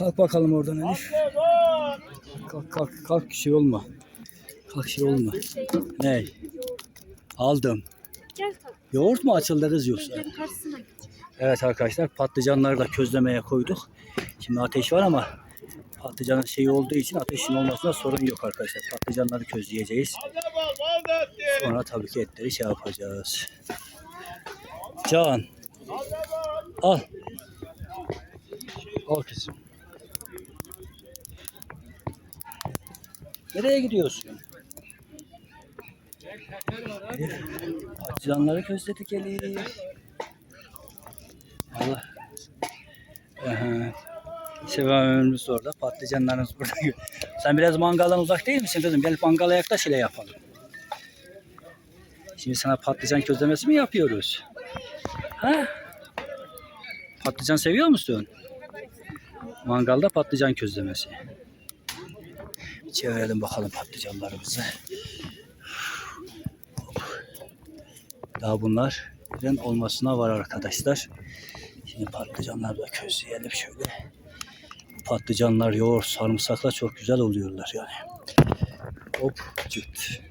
Kalk bakalım oradan Elif. Kalk kalk kalk şey olma. Kalk şey olma. Ne? Aldım. Yoğurt mu açıldı kız yoksa? Evet arkadaşlar patlıcanları da közlemeye koyduk. Şimdi ateş var ama patlıcanın şeyi olduğu için ateşin olmasına sorun yok arkadaşlar. Patlıcanları közleyeceğiz. Sonra tabii ki etleri şey yapacağız. Can. Al. Al kızım. Nereye gidiyorsun? Patlıcanları közledik Elif. Allah. Aha. Sevamemiz orada. Patlıcanlarımız burada. Sen biraz mangaldan uzak değil misin kızım? Gel mangala yaklaş ile yapalım. Şimdi sana patlıcan közlemesi mi yapıyoruz? Ha? Patlıcan seviyor musun? Mangalda patlıcan közlemesi. Bir Çevirelim bakalım patlıcanlarımızı. Daha bunların olmasına var arkadaşlar. Şimdi patlıcanları da közleyelim şöyle. Patlıcanlar yoğurt, sarımsakla çok güzel oluyorlar yani. Hop çıktı.